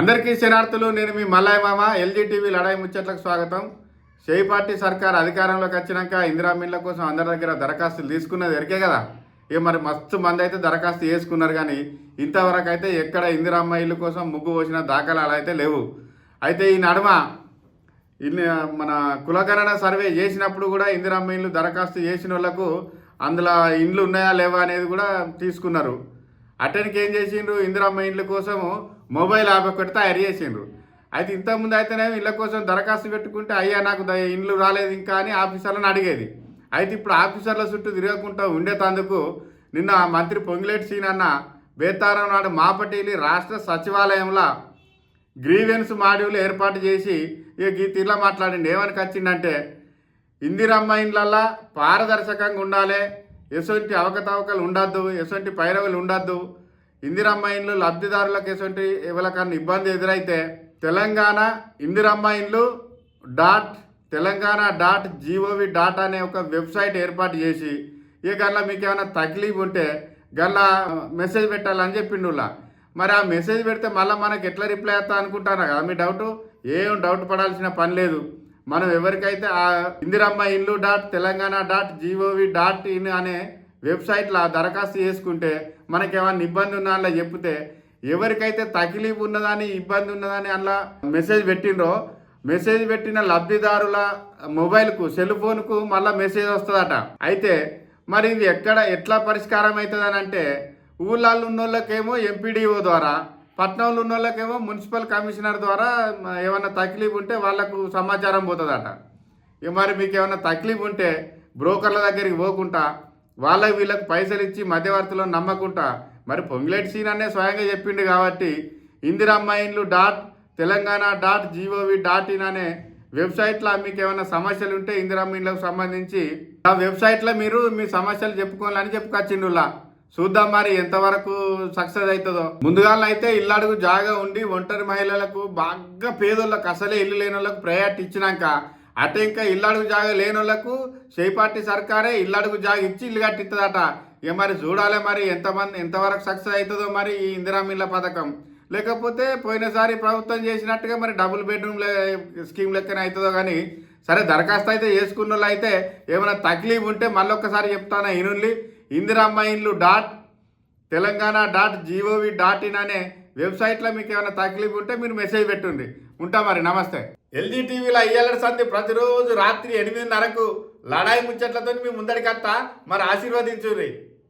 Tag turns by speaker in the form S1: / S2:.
S1: అందరికీ శనార్థులు నేను మీ మల్లాయి మామ ఎల్జీ టీవీ లడాయి ముచ్చట్లకు స్వాగతం. షేయి పార్టీ సర్కార్ అధికారంలోకి వచ్చినాక ఇందిరా మిల్ల కోసం అందరి దగ్గర దరఖాస్తులు తీసుకున్నది ఎరికే కదా? ఇక మరి మస్తు మంది అయితే దరఖాస్తు చేసుకున్నారు కానీ ఇంతవరకు అయితే ఎక్కడ ఇందిరామ్మ ఇల్లు కోసం ముగ్గు పోసిన దాఖలాలు అయితే లేవు. అయితే ఈ నడుమ ఇన్ని మన కులగణన సర్వే చేసినప్పుడు కూడా ఇందిరామ్మ ఇల్లు దరఖాస్తు చేసిన వాళ్ళకు అందులో ఇండ్లు ఉన్నాయా లేవా అనేది కూడా తీసుకున్నారు. అటెండ్కి ఏం చేసిండ్రు? ఇందిరమ్మ ఇండ్ల కోసము మొబైల్ యాప్ ఒకటి తయారు చేసిండ్రు. అయితే ఇంతకుముందు అయితేనే ఇళ్ళ కోసం దరఖాస్తు పెట్టుకుంటే అయ్యా నాకు ఇండ్లు రాలేదు ఇంకా అని ఆఫీసర్లను అడిగేది. అయితే ఇప్పుడు ఆఫీసర్ల చుట్టూ తిరగకుండా ఉండేటందుకు నిన్న మంత్రి పొంగిలేటి సీనన్న బేతారం నాడు మాపటిలి రాష్ట్ర సచివాలయంలో గ్రీవెన్స్ మాడ్యూల్ ఏర్పాటు చేసి ఇక ఈ తీర్లా మాట్లాడింది ఏమని వచ్చిందంటే ఇందిరమ్మ ఇండ్లల్లా పారదర్శకంగా ఉండాలి. ఎటువంటి అవకతవకలు ఉండద్దు. ఎటువంటి పైరవులు ఉండద్దు. ఇందిరమ్మ ఇండ్లు లబ్ధిదారులకు ఎటువంటి ఎవరికన్నా ఇబ్బంది ఎదురైతే తెలంగాణ ఇందిరమ్మ ఇండ్లు dot Telangana dot GOV dot అనే ఒక వెబ్సైట్ ఏర్పాటు చేసి ఇక గల్లా మీకు ఏమైనా తక్లీఫ్ ఉంటే గల్లా మెసేజ్ పెట్టాలని చెప్పిండులా. మరి ఆ మెసేజ్ పెడితే మళ్ళీ మనకి ఎట్లా రిప్లై అవుతా అనుకుంటారా కదా? మీ డౌట్? ఏం డౌట్ పడాల్సిన పని లేదు. మనం ఎవరికైతే ఆ ఇందిరమ్మ ఇల్లు dot Telangana dot GOV dot in అనే వెబ్సైట్లో దరఖాస్తు చేసుకుంటే మనకి ఏమైనా ఇబ్బంది ఉన్నా అలా చెప్తే ఎవరికైతే తకిలీఫ్ ఉన్నదని ఇబ్బంది ఉన్నదని అలా మెసేజ్ పెట్టిండ్రో మెసేజ్ పెట్టిన లబ్ధిదారుల మొబైల్కు సెల్ ఫోన్కు మళ్ళీ మెసేజ్ వస్తుందట. అయితే మరి ఇది ఎక్కడ ఎట్లా పరిష్కారం అవుతుందని అంటే ఊళ్ళల్లో ఉన్న వాళ్ళకేమో ఎంపీడీఓ ద్వారా పట్నంలో ఉన్న వాళ్ళకేమో మున్సిపల్ కమిషనర్ ద్వారా ఏమైనా ఏమన్నా తక్లీఫ్ ఉంటే వాళ్ళకు సమాచారం పోతుందట. ఇక మరి మీకు ఏమైనా తక్లీఫ్ ఉంటే బ్రోకర్ల దగ్గరికి పోకుండా వాళ్ళకి వీళ్ళకి పైసలు ఇచ్చి మధ్యవర్తిలో నమ్మకుండా మరి పొంగిలేటి సీన్ అనే స్వయంగా చెప్పిండు కాబట్టి ఇందిరమ్మ ఇండ్లు dot Telangana dot GOV dot in అనే వెబ్సైట్లో మీకు ఏమైనా సమస్యలు ఉంటే ఇందిరమ్మ ఇండ్లకు సంబంధించి ఆ వెబ్సైట్లో మీరు మీ సమస్యలు చెప్పుకోవాలని చెప్పుకొచ్చిండులా. చూద్దాం మరి ఎంతవరకు సక్సెస్ అవుతుందో ముందుగా అయితే ఇల్లడుగు జాగా ఉండి ఒంటరి మహిళలకు బాగా పేదోళ్ళకు అసలే ఇల్లు లేని వాళ్ళకు ప్రయారిటీ ఇచ్చినాక అటే ఇంకా ఇల్లడుగు జాగ లేని వాళ్ళకు పార్టీ సర్కారే ఇల్లడుగు జాగ ఇచ్చి ఇల్లు కట్టిస్తుందట ఇక మరి చూడాలి మరి ఎంతమంది ఎంతవరకు సక్సెస్ అవుతుందో మరి ఈ ఇందిరామ ఇళ్ళ పథకం. లేకపోతే పోయినసారి ప్రభుత్వం చేసినట్టుగా మరి డబుల్ బెడ్రూమ్ స్కీమ్ లెక్కనే అవుతుందో కానీ సరే దరఖాస్తు అయితే చేసుకున్న వాళ్ళు అయితే ఏమైనా తక్లీఫ్ ఉంటే మళ్ళొక్కసారి చెప్తాను ఇనుల్లి ఇందిరామ్మ ఇండ్లు dot Telangana dot GOV dot in అనే వెబ్సైట్లో మీకు ఏమైనా తక్లీఫ్ ఉంటే మీరు మెసేజ్ పెట్టుండి. ఉంటా మరి నమస్తే. ఎల్జీ టీవీలో అయ్యాలడ సంధి ప్రతిరోజు రాత్రి ఎనిమిదిన్నరకు లడాయి ముచ్చట్లతో మీ ముందడికత్తా మరి ఆశీర్వదించుర్రి.